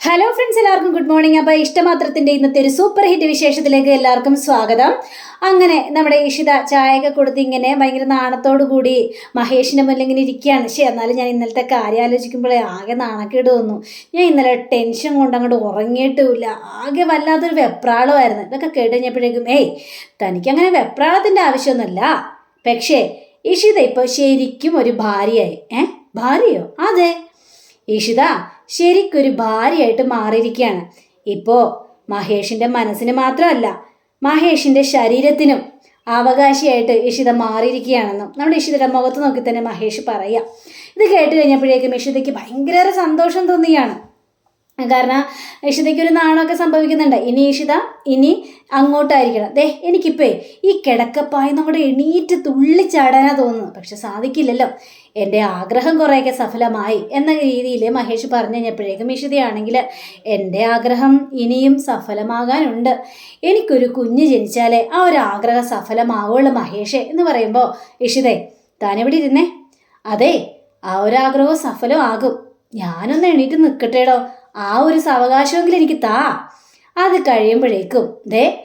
Hello friends എല്ലാവർക്കും good morning അപ്പോൾ ഇഷ്ടമാത്രത്തിന്റെ ഇന്നത്തെ ഒരു സൂപ്പർ ഹിറ്റ് വിശേഷത്തിലേക്ക് എല്ലാവർക്കും സ്വാഗതം. അങ്ങനെ നമ്മുടെ ഇഷിത ചായയൊക്കെ കൊടുത്ത് ഇങ്ങനെ ഭയങ്കര നാണത്തോടു കൂടി മഹേഷിന്റെ മുന്നിൽ ഇങ്ങനെ ഇരിക്കുകയാണ്. ശരി എന്നാലും ഞാൻ ഇന്നലത്തെ കാര്യം ആലോചിക്കുമ്പോഴേ ആകെ നാണക്കേട് വന്നു. ഞാൻ ഇന്നലെ ടെൻഷൻ കൊണ്ട് അങ്ങോട്ട് ഉറങ്ങിയിട്ടുമില്ല. ആകെ വല്ലാത്തൊരു വെപ്രാളമായിരുന്നു. ഇതൊക്കെ കേട്ട് കഴിഞ്ഞപ്പോഴേക്കും ഏയ് തനിക്കങ്ങനെ വെപ്രാളത്തിന്റെ ആവശ്യമൊന്നുമില്ല. പക്ഷേ ഇഷിത ഇപ്പോൾ ശരിക്കും ഒരു ഭാര്യയായി. ഏ ഭാര്യയോ? അതെ. ഇഷിത ശരിക്കൊരു ഭാര്യയായിട്ട് മാറിയിരിക്കുകയാണ്. ഇപ്പോൾ മഹേഷിന്റെ മനസ്സിന് മാത്രമല്ല മഹേഷിന്റെ ശരീരത്തിനും അവകാശിയായിട്ട് ഇഷിത മാറിയിരിക്കുകയാണെന്നും നമ്മുടെ ഇഷിതയുടെ മുഖത്ത് നോക്കി തന്നെ മഹേഷ് പറയാം. ഇത് കേട്ട് കഴിഞ്ഞപ്പോഴേക്കും ഇഷിതയ്ക്ക് ഭയങ്കര സന്തോഷം തോന്നിയാണ്. കാരണം ഇഷിതയ്ക്ക് ഒരു നാണമൊക്കെ സംഭവിക്കുന്നുണ്ട്. ഇനി ഇഷിത ഇനി അങ്ങോട്ടായിരിക്കണം. ദേ എനിക്കിപ്പേ ഈ കിടക്കപ്പായി നമ്മുടെ എണീറ്റ് തുള്ളിച്ചാടാനാ തോന്നുന്നു. പക്ഷെ സാധിക്കില്ലല്ലോ. എന്റെ ആഗ്രഹം കുറേയൊക്കെ സഫലമായി എന്ന രീതിയിൽ മഹേഷ് പറഞ്ഞു കഴിഞ്ഞപ്പോഴേക്കും ഇഷിതയാണെങ്കിൽ എന്റെ ആഗ്രഹം ഇനിയും സഫലമാകാനുണ്ട്. എനിക്കൊരു കുഞ്ഞ് ജനിച്ചാലേ ആ ഒരു ആഗ്രഹം സഫലമാവുള്ളൂ മഹേഷേ എന്ന് പറയുമ്പോൾ ഇഷിതേ താനെവിടെ ഇരുന്നേ? അതെ ആ ഒരു ആഗ്രഹവും സഫലമാകും ഞാനൊന്ന് എണീറ്റ് നിൽക്കട്ടേടോ ആ ഒരു സാവകാശമെങ്കിലും എനിക്ക് താ. അത് കഴിയുമ്പോഴേക്കും ദേ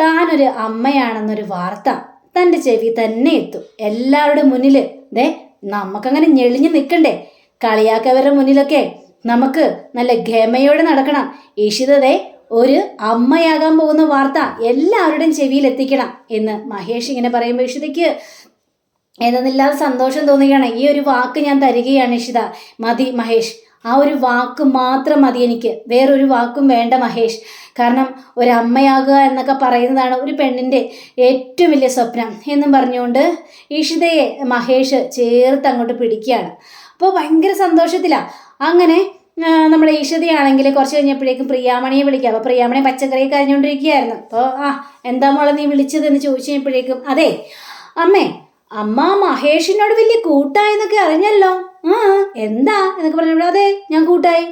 താനൊരു അമ്മയാണെന്നൊരു വാർത്ത തന്റെ ചെവി തന്നെ എത്തും. എല്ലാവരുടെ മുന്നിൽ ദേ നമുക്കങ്ങനെ ഞെളിഞ്ഞു നിൽക്കണ്ടേ? കളിയാക്കവരുടെ മുന്നിലൊക്കെ നമുക്ക് നല്ല ഗമയോടെ നടക്കണം. ഈഷിതതെ ഒരു അമ്മയാകാൻ പോകുന്ന വാർത്ത എല്ലാവരുടെയും ചെവിയിൽ എത്തിക്കണം എന്ന് മഹേഷ് ഇങ്ങനെ പറയുമ്പോൾ ഇഷിതയ്ക്ക് എന്നില്ലാതെ സന്തോഷം തോന്നുകയാണ് ഈ ഒരു വാക്ക് ഞാൻ തരികയാണ് ഇഷിത മതി മഹേഷ്. ആ ഒരു വാക്ക് മാത്രം മതി എനിക്ക്. വേറൊരു വാക്കും വേണ്ട മഹേഷ്. കാരണം ഒരമ്മയാകുക എന്നൊക്കെ പറയുന്നതാണ് ഒരു പെണ്ണിന്റെ ഏറ്റവും വലിയ സ്വപ്നം എന്നും പറഞ്ഞുകൊണ്ട് ഇഷിതയെ മഹേഷ് ചേർത്ത് അങ്ങോട്ട് പിടിക്കുകയാണ്. അപ്പോൾ ഭയങ്കര സന്തോഷത്തിലാണ് അങ്ങനെ നമ്മുടെ ഈശ്വതിയാണെങ്കിൽ കുറച്ച് കഴിഞ്ഞപ്പോഴേക്കും പ്രിയാമണിയെ വിളിക്കാം. അപ്പോൾ പ്രിയാമണി പച്ചക്കറി കരഞ്ഞുകൊണ്ടിരിക്കുകയായിരുന്നു. അപ്പോൾ ആ എന്താ മോളെ നീ വിളിച്ചത് എന്ന് ചോദിച്ചു കഴിഞ്ഞപ്പോഴേക്കും അതെ അമ്മേ അമ്മ മഹേഷിനോട് വലിയ കൂട്ടായെന്നൊക്കെ അറിഞ്ഞല്ലോ. ആ എന്താ എന്നൊക്കെ പറഞ്ഞു അതെ ഞാൻ കൂട്ടായി.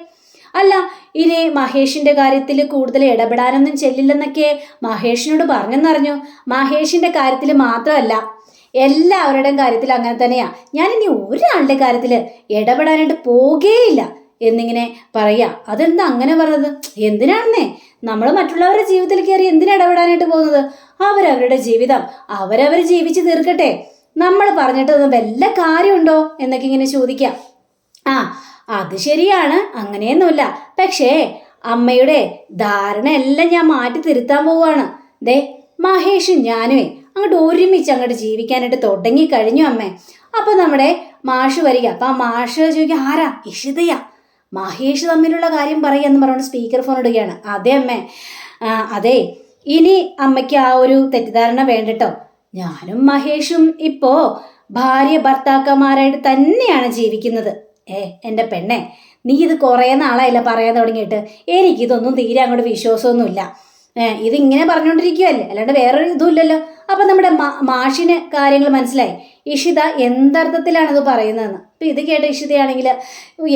അല്ല ഇനി മഹേഷിന്റെ കാര്യത്തിൽ കൂടുതൽ ഇടപെടാനൊന്നും ചെല്ലില്ലെന്നൊക്കെ മഹേഷിനോട് പറഞ്ഞെന്നറിഞ്ഞു. മഹേഷിന്റെ കാര്യത്തിൽ മാത്രമല്ല എല്ലാവരുടെയും കാര്യത്തിൽ അങ്ങനെ തന്നെയാ. ഞാൻ ഇനി ഒരാളുടെ കാര്യത്തിൽ ഇടപെടാനായിട്ട് പോകേയില്ല എന്നിങ്ങനെ പറയാ. അതെന്താ അങ്ങനെ പറഞ്ഞത്? എന്തിനാണെന്നേ? നമ്മൾ മറ്റുള്ളവരുടെ ജീവിതത്തിൽ കയറി എന്തിനാ ഇടപെടാനായിട്ട് പോകുന്നത്? അവരവരുടെ ജീവിതം അവരവർ ജീവിച്ച് തീർക്കട്ടെ. നമ്മൾ പറഞ്ഞിട്ട് വല്ല കാര്യമുണ്ടോ എന്നൊക്കെ ഇങ്ങനെ ചോദിക്കാം. ആ അത് ശരിയാണ്. അങ്ങനെയൊന്നുമില്ല. പക്ഷേ അമ്മയുടെ ധാരണ എല്ലാം ഞാൻ മാറ്റി തിരുത്താൻ പോവാണ്. ദേ മഹേഷും ഞാനുമേ അങ്ങോട്ട് ഒരുമിച്ച് അങ്ങോട്ട് ജീവിക്കാനായിട്ട് തുടങ്ങി കഴിഞ്ഞു അമ്മേ. അപ്പൊ നമ്മുടെ മാഷ് വരിക. അപ്പൊ ആ മാഷ് ചോദിക്കുക ആരാ? ഇഷിതയാ? മഹേഷ് തമ്മിലുള്ള കാര്യം പറയാന്ന് പറഞ്ഞുകൊണ്ട് സ്പീക്കർ ഫോൺ ഇടുകയാണ്. അതെ അമ്മേ. അതെ. ഇനി അമ്മയ്ക്ക് ആ ഒരു തെറ്റിദ്ധാരണ വേണ്ടട്ടോ. ഞാനും മഹേഷും ഇപ്പോ ഭാര്യ ഭർത്താക്കന്മാരായിട്ട് തന്നെയാണ് ജീവിക്കുന്നത്. ഏ എന്റെ പെണ്ണെ നീ ഇത് കുറേ നാളായില്ല പറയാൻ തുടങ്ങിയിട്ട്? എനിക്കിതൊന്നും തീരെ അങ്ങോട്ട് വിശ്വാസമൊന്നുമില്ല. ഇതിങ്ങനെ പറഞ്ഞുകൊണ്ടിരിക്കുകയല്ലേ അല്ലാണ്ട് വേറൊരു ഇതും ഇല്ലല്ലോ അപ്പം നമ്മുടെ മാഷിന് കാര്യങ്ങൾ മനസ്സിലായി. ഇഷിത എന്തർത്ഥത്തിലാണ് ഇത് പറയുന്നതെന്ന്. അപ്പം ഇത് കേട്ട ഇഷിതയാണെങ്കിൽ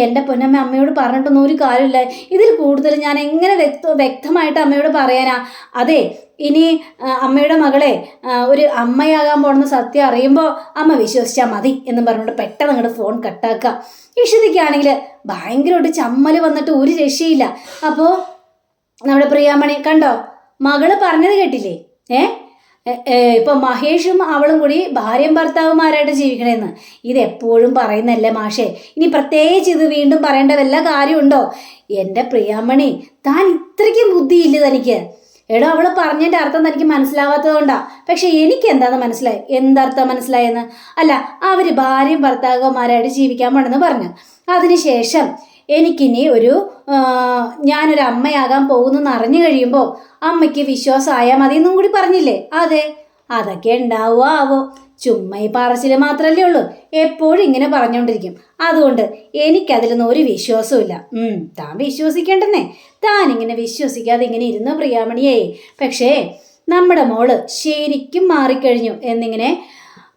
എന്റെ പൊന്നമ്മ അമ്മയോട് പറഞ്ഞിട്ടൊന്നും ഒരു കാര്യമില്ല. ഇതിൽ കൂടുതൽ ഞാൻ എങ്ങനെ വ്യക്ത വ്യക്തമായിട്ട് അമ്മയോട് പറയാനാ? അതെ ഇനി അമ്മയുടെ മകളെ ഒരു അമ്മയാകാൻ പോണെന്ന് സത്യം അറിയുമ്പോൾ അമ്മ വിശ്വസിച്ചാൽ മതി എന്ന് പറഞ്ഞുകൊണ്ട് പെട്ടെന്ന് അങ്ങോട്ട് ഫോൺ കട്ടാക്കുക ഇഷിതയ്ക്കാണെങ്കിൽ ഭയങ്കരമായിട്ട് ചമ്മൽ വന്നിട്ട് ഒരു രക്ഷയില്ല. അപ്പോൾ നമ്മുടെ പ്രിയാമണി കണ്ടോ? മകൾ പറഞ്ഞത് കേട്ടില്ലേ? ഏ? ഇപ്പൊ മഹേഷും അവളും കൂടി ഭാര്യയും ഭർത്താവുമാരായിട്ട് ഇത് എപ്പോഴും പറയുന്നല്ലേ മാഷേ? ഇനി പ്രത്യേകിച്ച് ഇത് വീണ്ടും പറയേണ്ട വല്ല കാര്യമുണ്ടോ? എന്റെ പ്രിയാമണി താൻ ഇത്രയ്ക്കും ബുദ്ധിയില്ല തനിക്ക്. എടോ അവൾ പറഞ്ഞതിന്റെ അർത്ഥം തനിക്ക് മനസ്സിലാവാത്തതുകൊണ്ടാ പക്ഷെ എനിക്ക് എന്താന്ന് മനസ്സിലായി? എന്തർത്ഥം മനസ്സിലായെന്ന്? അല്ല അവർ ഭാര്യയും ഭർത്താവുമാരായിട്ട് ജീവിക്കാൻ പോണെന്ന് പറഞ്ഞു. അതിനുശേഷം എനിക്കിനി ഒരു ഞാനൊരു അമ്മയാകാൻ പോകുന്നെന്ന് അറിഞ്ഞു കഴിയുമ്പോൾ അമ്മയ്ക്ക് വിശ്വാസമായാൽ മതി എന്നും കൂടി പറഞ്ഞില്ലേ? അതെ. അതൊക്കെ ഉണ്ടാവുക ആവോ ചുമ്മാ ഈ പറച്ചിൽ മാത്രമല്ലേ ഉള്ളൂ. എപ്പോഴും ഇങ്ങനെ പറഞ്ഞുകൊണ്ടിരിക്കും. അതുകൊണ്ട് എനിക്കതിലൊന്നും ഒരു വിശ്വാസവും ഉം താൻ വിശ്വസിക്കേണ്ടെന്നേ. താൻ ഇങ്ങനെ വിശ്വസിക്കാതെ ഇങ്ങനെ ഇരുന്ന പ്രിയാമണിയേ? പക്ഷേ നമ്മുടെ മോൾ ശരിക്കും മാറിക്കഴിഞ്ഞു എന്നിങ്ങനെ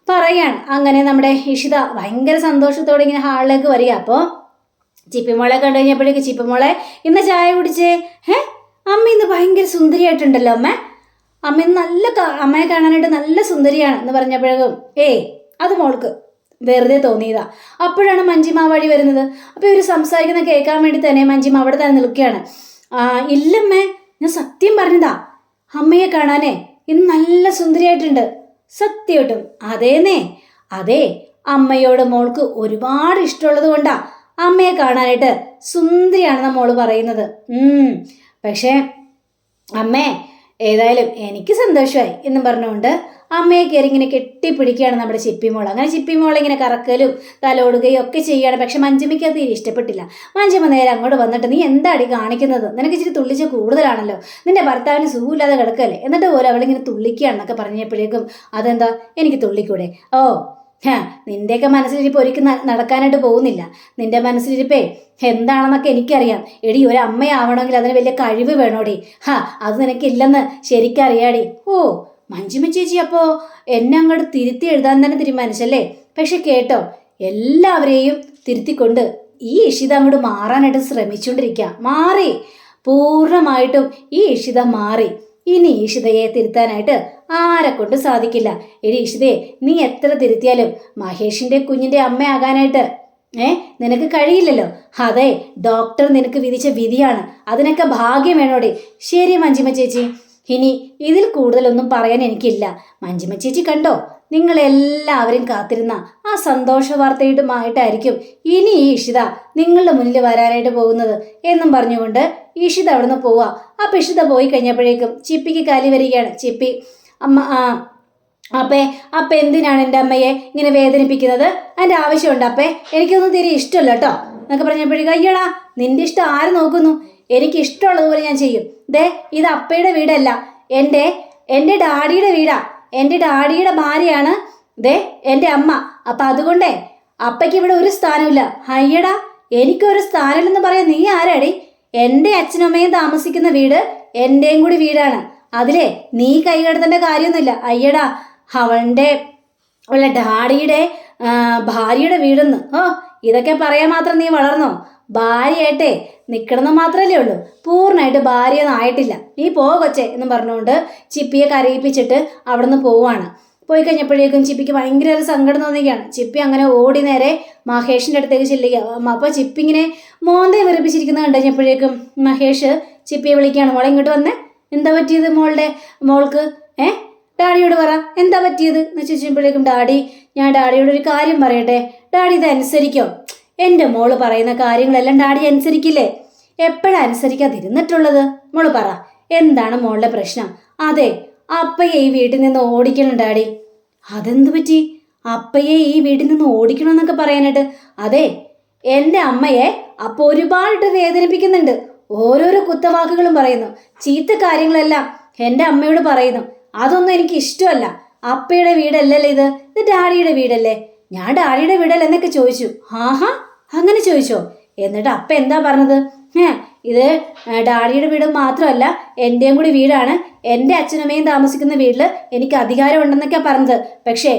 പറയാണ്. അങ്ങനെ നമ്മുടെ ഇഷിത ഭയങ്കര സന്തോഷത്തോടെ ഇങ്ങനെ ഹാളിലേക്ക് വരിക. അപ്പോൾ ചിപ്പിമോളെ കണ്ടു കഴിഞ്ഞപ്പോഴേക്ക് ചിപ്പിമോളെ ഇന്ന് ചായ കുടിച്ചേ? ഏ അമ്മ ഇന്ന് ഭയങ്കര സുന്ദരിയായിട്ടുണ്ടല്ലോ അമ്മ. അമ്മ ഇന്ന് നല്ല അമ്മയെ കാണാനായിട്ട് നല്ല സുന്ദരിയാണ് എന്ന് പറഞ്ഞപ്പോഴേക്കും ഏയ് അത് മോൾക്ക്. വെറുതെ തോന്നിയതാ. അപ്പോഴാണ് മഞ്ജിമ വഴി വരുന്നത്. അപ്പോൾ ഇവർ സംസാരിക്കുന്ന കേൾക്കാൻ വേണ്ടി തന്നെ മഞ്ജിമ അവിടെ തന്നെ നിൽക്കുകയാണ്. ഇല്ലമ്മേ ഞാൻ സത്യം പറഞ്ഞതാ. അമ്മയെ കാണാനേ ഇന്ന് നല്ല സുന്ദരിയായിട്ടുണ്ട്. സത്യമായിട്ടും അതേന്നേ അതെ അമ്മയോട് മോൾക്ക് ഒരുപാട് ഇഷ്ടമുള്ളത് കൊണ്ടാ അമ്മയെ കാണാനായിട്ട് സുന്ദരിയാണെന്ന മോൾ പറയുന്നത്. പക്ഷേ അമ്മേ ഏതായാലും എനിക്ക് സന്തോഷമായി എന്നും പറഞ്ഞുകൊണ്ട് അമ്മയെ കയറി ഇങ്ങനെ കെട്ടിപ്പിടിക്കുകയാണ് നമ്മുടെ ചിപ്പിമോൾ അങ്ങനെ ചിപ്പിമോൾ ഇങ്ങനെ കറക്കലും തലോടുകയും ഒക്കെ ചെയ്യുകയാണ്. പക്ഷെ മഞ്ജുമിക്ക് അത് തീരെ ഇഷ്ടപ്പെട്ടില്ല. മഞ്ജുമ നേരെ അങ്ങോട്ട് വന്നിട്ട് നീ എന്താടി കാണിക്കുന്നത്? നിനക്ക് ഇച്ചിരി തുള്ളിച്ച കൂടുതലാണല്ലോ. നിന്റെ ഭർത്താവിന് സുഖമില്ലാതെ കിടക്കല്ലേ? എന്നിട്ട് പോലും അവളിങ്ങനെ തുള്ളിക്കുകയാണെന്നൊക്കെ പറഞ്ഞപ്പോഴേക്കും അതെന്താ? എനിക്ക് തുള്ളിക്കൂടെ? ഓ നിന്റെയൊക്കെ മനസ്സിലിരിപ്പ് ഒരിക്കൽ നടക്കാനായിട്ട് പോകുന്നില്ല. നിന്റെ മനസ്സിലിരിപ്പേ എന്താണെന്നൊക്കെ എനിക്കറിയാം. എടി ഒരു അമ്മയാവണമെങ്കിൽ അതിന് വലിയ കഴിവ് വേണോടി. ഹാ അത് നിനക്കില്ലെന്ന് ശരിക്കറിയാടി. ഓ മഞ്ജുമ ചേച്ചി അപ്പോ എന്നെ അങ്ങോട്ട് തിരുത്തി എഴുതാൻ തന്നെ തീരുമാനിച്ചല്ലേ? പക്ഷെ കേട്ടോ എല്ലാവരെയും തിരുത്തിക്കൊണ്ട് ഈ ഇഷിത അങ്ങോട്ട് മാറാനായിട്ട് ശ്രമിച്ചുകൊണ്ടിരിക്കുക മാറി പൂർണമായിട്ടും ഈ ഇഷിത മാറി. ഇനി ഈഷിതയെ തിരുത്താനായിട്ട് ആരെ കൊണ്ട് സാധിക്കില്ല. എടി ഈഷിതയെ നീ എത്ര തിരുത്തിയാലും മഹേഷിന്റെ കുഞ്ഞിന്റെ അമ്മയാകാനായിട്ട് ഏ നിനക്ക് കഴിയില്ലല്ലോ. അതെ ഡോക്ടർ നിനക്ക് വിധിച്ച വിധിയാണ്. അതിനൊക്കെ ഭാഗ്യം വേണോടെ. ശരി മഞ്ജിമ ചേച്ചി. ഇനി ഇതിൽ കൂടുതലൊന്നും പറയാൻ എനിക്കില്ല. മഞ്ജിമ ചേച്ചി കണ്ടോ? നിങ്ങളെല്ലാവരും കാത്തിരുന്ന ആ സന്തോഷ വാർത്തയുമായിട്ടായിരിക്കും ഇനി ഈ ഇഷിത നിങ്ങളുടെ മുന്നിൽ വരാനായിട്ട് പോകുന്നത് എന്നും പറഞ്ഞുകൊണ്ട് ഇഷിത അവിടെ നിന്ന് പോവാ. അപ്പൊ ഇഷിത പോയി കഴിഞ്ഞപ്പോഴേക്കും ചിപ്പിക്ക് കാലി വരികയാണ്. ചിപ്പി അമ്മ ആ അപ്പേ അപ്പ എന്തിനാണ് എന്റെ അമ്മയെ ഇങ്ങനെ വേദനിപ്പിക്കുന്നത്? അതിന്റെ ആവശ്യമുണ്ട് അപ്പേ. എനിക്കൊന്നും തീരെ ഇഷ്ടമല്ല കേട്ടോ. എന്നൊക്കെ പറഞ്ഞപ്പോഴേക്കും അയ്യടാ നിന്റെ ഇഷ്ടം ആര് നോക്കുന്നു? എനിക്ക് ഇഷ്ടമുള്ളതുപോലെ ഞാൻ ചെയ്യും. ദേ ഇത് അപ്പയുടെ വീടല്ല. എന്റെ എന്റെ ഡാഡിയുടെ വീടാ. എന്റെ ഡാഡിയുടെ ഭാര്യയാണ്. ദേ എന്റെ അമ്മ. അപ്പം അതുകൊണ്ടേ അപ്പയ്ക്ക് ഇവിടെ ഒരു സ്ഥാനമില്ല അയ്യടാ എനിക്കൊരു സ്ഥാനമില്ലെന്ന് പറയാൻ നീ ആരാടി? എന്റെ അച്ഛനും അമ്മയും താമസിക്കുന്ന വീട് എന്റെയും കൂടി വീടാണ്. അതിലേ നീ കൈകടത്തേണ്ട കാര്യമൊന്നുമില്ല. അയ്യടാ അവന്റെ ഉള്ള ഡാഡിയുടെ ഭാര്യയുടെ വീടെന്ന്. ഓ ഇതൊക്കെ പറയാൻ മാത്രം നീ വളർന്നോ? ഭാര്യയായിട്ടേ നിൽക്കണമെന്ന് മാത്രമല്ലേ ഉള്ളൂ. പൂർണമായിട്ട് ഭാര്യയൊന്നും ആയിട്ടില്ല. നീ പോ കൊച്ചേ എന്നും പറഞ്ഞുകൊണ്ട് ചിപ്പിയെ കരയിപ്പിച്ചിട്ട് അവിടുന്ന് പോവാണ് പോയി കഴിഞ്ഞപ്പോഴേക്കും ചിപ്പിക്ക് ഭയങ്കര ഒരു സങ്കടം തോന്നുകയാണ് ചിപ്പി അങ്ങനെ ഓടി നേരെ മഹേഷിന്റെ അടുത്തേക്ക് ചെല്ലുക. അപ്പോൾ ചിപ്പി ഇങ്ങനെ മോന്തയെ വിറപ്പിച്ചിരിക്കുന്നത് കണ്ടു കഴിഞ്ഞപ്പോഴേക്കും മഹേഷ് ചിപ്പിയെ വിളിക്കുകയാണ്. മോളെ ഇങ്ങോട്ട് വന്നേ. എന്താ പറ്റിയത് മോളുടെ മോൾക്ക്? ഏ? ഡാഡിയോട് പറ. എന്താ പറ്റിയത്? എന്ന് ചോദിച്ചപ്പോഴേക്കും ഡാഡി ഞാൻ ഡാഡിയോട് ഒരു കാര്യം പറയട്ടെ. ഡാഡി ഇത് അനുസരിക്കോ? എന്റെ മോൾ പറയുന്ന കാര്യങ്ങളെല്ലാം ഡാഡി അനുസരിക്കില്ലേ? എപ്പോഴാ അനുസരിക്കാതിരുന്നിട്ടുള്ളത്? മോൾ പറ എന്താണ് മോളുടെ പ്രശ്നം? അതെ അപ്പയെ ഈ വീട്ടിൽ നിന്ന് ഓടിക്കണം ഡാഡി. അതെന്തു പറ്റി? അപ്പയെ ഈ വീട്ടിൽ നിന്ന് ഓടിക്കണം എന്നൊക്കെ പറയാനായിട്ട്. അതെ എന്റെ അമ്മയെ അപ്പൊ ഒരുപാട് വേദനിപ്പിക്കുന്നുണ്ട്. ഓരോരോ കുത്തവാക്കുകളും പറയുന്നു. ചീത്ത കാര്യങ്ങളെല്ലാം എന്റെ അമ്മയോട് പറയുന്നു. അതൊന്നും എനിക്ക് ഇഷ്ടമല്ല. അപ്പയുടെ വീടല്ലല്ലേ ഇത്? ഇത് ഡാഡിയുടെ വീടല്ലേ? ഞാൻ ഡാഡിയുടെ വീടല്ലേ എന്നൊക്കെ ചോദിച്ചു. ആഹാ അങ്ങനെ ചോദിച്ചോ. എന്നിട്ട് അപ്പ എന്താ പറഞ്ഞത്? ഏ ഇത് ഡാഡിയുടെ വീട് മാത്രമല്ല എന്റെയും കൂടി വീടാണ്. എന്റെ അച്ഛനമ്മയും താമസിക്കുന്ന വീട്ടിൽ എനിക്ക് അധികാരമുണ്ടെന്നൊക്കെ പറഞ്ഞത്. പക്ഷേ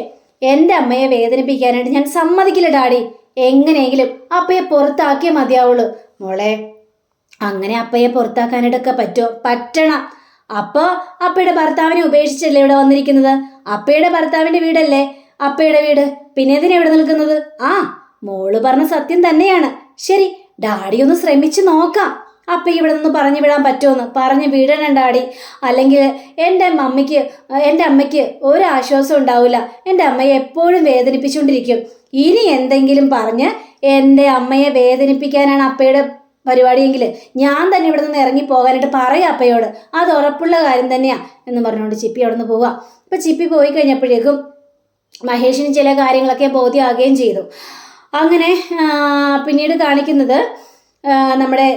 എന്റെ അമ്മയെ വേദനിപ്പിക്കാനായിട്ട് ഞാൻ സമ്മതിക്കില്ല ഡാഡി. എങ്ങനെയെങ്കിലും അപ്പയെ പുറത്താക്കിയേ മതിയാവുള്ളൂ. മോളെ അങ്ങനെ അപ്പയെ പുറത്താക്കാനായിട്ടൊക്കെ പറ്റുമോ പറ്റണം. അപ്പോ അപ്പയുടെ ഭർത്താവിനെ ഉപേക്ഷിച്ചല്ലേ ഇവിടെ വന്നിരിക്കുന്നത്? അപ്പയുടെ ഭർത്താവിന്റെ വീടല്ലേ? അപ്പയുടെ വീട്. പിന്നെ എന്തിനാ ഇവിടെ നിൽക്കുന്നത്? ആ മോൾ പറഞ്ഞ സത്യം തന്നെയാണ്. ശരി ഡാഡി ഒന്ന് ശ്രമിച്ചു നോക്കാം. അപ്പ ഇവിടെ നിന്ന് പറഞ്ഞു വിടാൻ പറ്റുമെന്ന്. പറഞ്ഞു വിടണം ഡാഡി. അല്ലെങ്കിൽ എന്റെ മമ്മിക്ക് എന്റെ അമ്മയ്ക്ക് ഒരു ആശ്വാസം ഉണ്ടാവില്ല എന്റെ അമ്മയെ എപ്പോഴും വേദനിപ്പിച്ചുകൊണ്ടിരിക്കും. ഇനി എന്തെങ്കിലും പറഞ്ഞ് എന്റെ അമ്മയെ വേദനിപ്പിക്കാനാണ് അപ്പയുടെ പരിപാടിയെങ്കിൽ ഞാൻ തന്നെ ഇവിടെ നിന്ന് ഇറങ്ങി പോകാനായിട്ട് പറയാം അപ്പയോട്. അത് ഉറപ്പുള്ള കാര്യം തന്നെയാണ് എന്ന് പറഞ്ഞുകൊണ്ട് ചിപ്പി അവിടെ നിന്ന് പോവാം അപ്പം ചിപ്പി പോയി കഴിഞ്ഞപ്പോഴേക്കും മഹേഷിന് ചില കാര്യങ്ങളൊക്കെ ബോധ്യമാകുകയും ചെയ്തു. അങ്ങനെ പിന്നീട് കാണിക്കുന്നത് നമ്മുടെ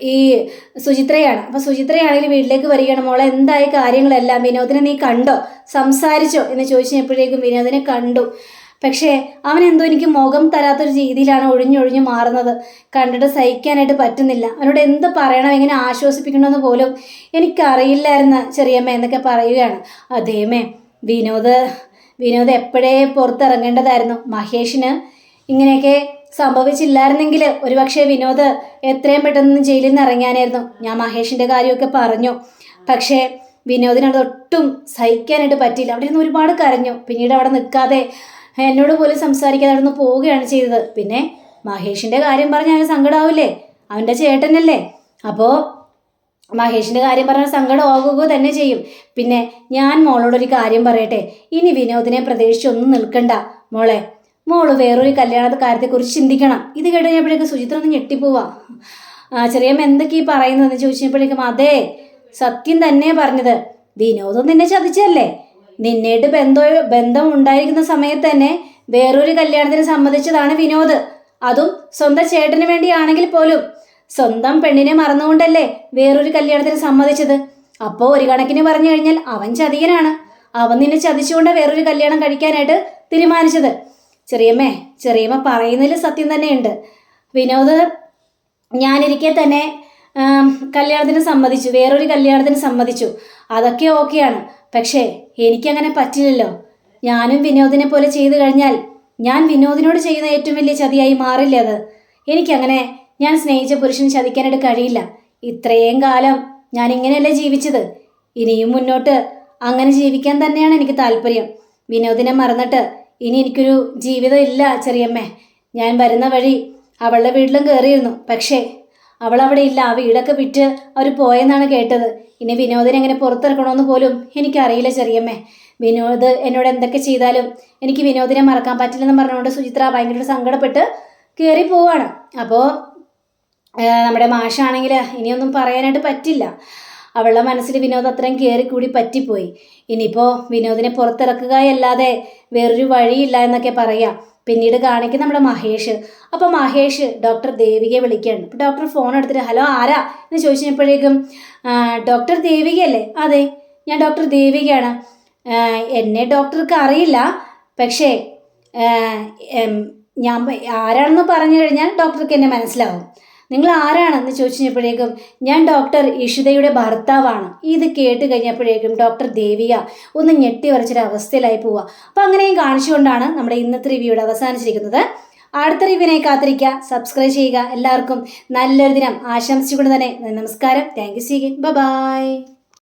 ഈ സുചിത്രയാണ്. അപ്പോൾ സുചിത്രയാണെങ്കിൽ വീട്ടിലേക്ക് വരികയാണ് മോളെ എന്തായ കാര്യങ്ങളെല്ലാം? വിനോദിനെ നീ കണ്ടോ? സംസാരിച്ചോ? എന്ന് ചോദിച്ചപ്പോഴേക്കും വിനോദിനെ കണ്ടു. പക്ഷേ അവൻ എന്തോ എനിക്ക് മുഖം തരാത്തൊരു രീതിയിലാണ് ഒഴിഞ്ഞൊഴിഞ്ഞ് മാറുന്നത്. കണ്ടിട്ട് സഹിക്കാനായിട്ട് പറ്റുന്നില്ല. അവനോട് എന്ത് പറയണം എങ്ങനെ ആശ്വസിപ്പിക്കണമെന്ന് പോലും എനിക്കറിയില്ലായിരുന്നു ചെറിയമ്മ എന്നൊക്കെ പറയുകയാണ്. അതേമേ വിനോദ് വിനോദ് എപ്പോഴേ പുറത്തിറങ്ങേണ്ടതായിരുന്നു? മഹേഷിന് ഇങ്ങനെയൊക്കെ സംഭവിച്ചില്ലായിരുന്നെങ്കിൽ ഒരുപക്ഷെ വിനോദ് എത്രയും പെട്ടെന്ന് ജയിലിൽ നിന്ന് ഇറങ്ങാനായിരുന്നു. ഞാൻ മഹേഷിന്റെ കാര്യമൊക്കെ പറഞ്ഞു. പക്ഷേ വിനോദിനത് ഒട്ടും സഹിക്കാനായിട്ട് പറ്റിയില്ല. അവിടെ നിന്ന് ഒരുപാട് കരഞ്ഞു. പിന്നീട് അവിടെ നിൽക്കാതെ എന്നോട് പോലും സംസാരിക്കാതെ അവിടെ നിന്ന് പോവുകയാണ് ചെയ്തത്. പിന്നെ മഹേഷിന്റെ കാര്യം പറഞ്ഞാൽ സങ്കടമാവില്ലേ അവന്റെ ചേട്ടനല്ലേ? അപ്പോൾ മഹേഷിന്റെ കാര്യം പറഞ്ഞാൽ സങ്കടം ആകുക തന്നെ ചെയ്യും. പിന്നെ ഞാൻ മോളോടൊരു കാര്യം പറയട്ടെ? ഇനി വിനോദിനെ പ്രതീക്ഷിച്ചൊന്നും നിൽക്കണ്ട മോളെ. മോൾ വേറൊരു കല്യാണ കാര്യത്തെക്കുറിച്ച് ചിന്തിക്കണം. ഇത് കേട്ട് കഴിഞ്ഞപ്പോഴേക്കും സുചിത്ര ഒന്ന് ഞെട്ടിപ്പോവാ. ചെറിയമ്മ എന്തൊക്കെ ഈ പറയുന്നതെന്ന് ചോദിച്ചപ്പോഴേക്കും അതെ സത്യം തന്നെ പറഞ്ഞത്. വിനോദം നിന്നെ ചതിച്ചല്ലേ നിന്നേട്ട് ബന്ധോ ബന്ധം ഉണ്ടായിരിക്കുന്ന സമയത്ത് തന്നെ വേറൊരു കല്യാണത്തിന് സമ്മതിച്ചതാണ് വിനോദ്. അതും സ്വന്തം ചേട്ടന് വേണ്ടിയാണെങ്കിൽ പോലും. സ്വന്തം പെണ്ണിനെ മറന്നുകൊണ്ടല്ലേ വേറൊരു കല്യാണത്തിന് സമ്മതിച്ചത്? അപ്പോൾ ഒരു കണക്കിന് പറഞ്ഞു കഴിഞ്ഞാൽ അവൻ ചതിയനാണ്. അവൻ നിന്നെ ചതിച്ചുകൊണ്ട് വേറൊരു കല്യാണം കഴിക്കാനായിട്ട് തീരുമാനിച്ചത്. ചെറിയമ്മേ ചെറിയമ്മ പറയുന്നതിൽ സത്യം തന്നെയുണ്ട്. വിനോദ് ഞാനിരിക്കെ തന്നെ കല്യാണത്തിന് സമ്മതിച്ചു വേറൊരു കല്യാണത്തിന് സമ്മതിച്ചു. അതൊക്കെ ഓക്കെയാണ്. പക്ഷേ എനിക്കങ്ങനെ പറ്റില്ലല്ലോ. ഞാനും വിനോദിനെ പോലെ ചെയ്തു കഴിഞ്ഞാൽ ഞാൻ വിനോദിനോട് ചെയ്യുന്ന ഏറ്റവും വലിയ ചതിയായി മാറില്ല അത്? എനിക്കങ്ങനെ ഞാൻ സ്നേഹിച്ച പുരുഷൻ ചതിക്കാനായിട്ട് കഴിയില്ല. ഇത്രയും കാലം ഞാൻ ഇങ്ങനെയല്ലേ ജീവിച്ചത്? ഇനിയും മുന്നോട്ട് അങ്ങനെ ജീവിക്കാൻ തന്നെയാണ് എനിക്ക് താല്പര്യം. വിനോദിനെ മറന്നിട്ട് ഇനി എനിക്കൊരു ജീവിതം ഇല്ല ചെറിയമ്മേ. ഞാൻ വരുന്ന വഴി അവളുടെ വീട്ടിലും കയറിയിരുന്നു പക്ഷേ അവൾ അവിടെ ഇല്ല. ആ വീടൊക്കെ വിറ്റ് അവർ പോയെന്നാണ് കേട്ടത്. ഇനി വിനോദിനെ എങ്ങനെ പുറത്തിറക്കണമെന്ന് പോലും എനിക്കറിയില്ല ചെറിയമ്മേ. വിനോദ് എന്നോട് എന്തൊക്കെ ചെയ്താലും എനിക്ക് വിനോദിനെ മറക്കാൻ പറ്റില്ലെന്ന് പറഞ്ഞുകൊണ്ട് സുചിത്ര ഭയങ്കര സങ്കടപ്പെട്ട് കയറി പോവാണ്. അപ്പോൾ നമ്മുടെ മാഷാണെങ്കിൽ ഇനിയൊന്നും പറയാനായിട്ട് പറ്റില്ല. അവളുടെ മനസ്സിൽ വിനോദ് അത്രയും കയറി കൂടി പറ്റിപ്പോയി. ഇനിയിപ്പോൾ വിനോദിനെ പുറത്തിറക്കുകയല്ലാതെ വേറൊരു വഴിയില്ല എന്നൊക്കെ പറയാം. പിന്നീട് കാണിക്കും നമ്മുടെ മഹേഷ്. അപ്പോൾ മഹേഷ് ഡോക്ടർ ദേവികയെ വിളിക്കുകയാണ്. അപ്പോൾ ഡോക്ടർ ഫോൺ എടുത്തിട്ട് ഹലോ ആരാ? എന്ന് ചോദിച്ചപ്പോഴേക്കും ഡോക്ടർ ദേവികയല്ലേ? അതെ ഞാൻ ഡോക്ടർ ദേവികയാണ്. എന്നെ ഡോക്ടർക്ക് അറിയില്ല. പക്ഷേ ഞാൻ ആരാണെന്ന് പറഞ്ഞു കഴിഞ്ഞാൽ ഡോക്ടർക്ക് എന്നെ മനസ്സിലാവും. നിങ്ങൾ ആരാണെന്ന് ചോദിച്ചപ്പോഴേക്കും ഞാൻ ഡോക്ടർ ഇഷിതയുടെ ഭർത്താവാണ്. ഇത് കേട്ട് കഴിഞ്ഞപ്പോഴേക്കും ഡോക്ടർ ദേവിക ഒന്ന് ഞെട്ടി വരച്ചൊരു അവസ്ഥയിലായി പോവുക. അപ്പോൾ അങ്ങനെയും കാണിച്ചുകൊണ്ടാണ് നമ്മുടെ ഇന്നത്തെ റിവ്യൂടെ അവസാനിച്ചിരിക്കുന്നത്. അടുത്ത റിവ്യൂവിനെ കാത്തിരിക്കുക. സബ്സ്ക്രൈബ് ചെയ്യുക. എല്ലാവർക്കും നല്ലൊരു ദിനം ആശംസിച്ചുകൊണ്ട് തന്നെ നമസ്കാരം. Thank you C by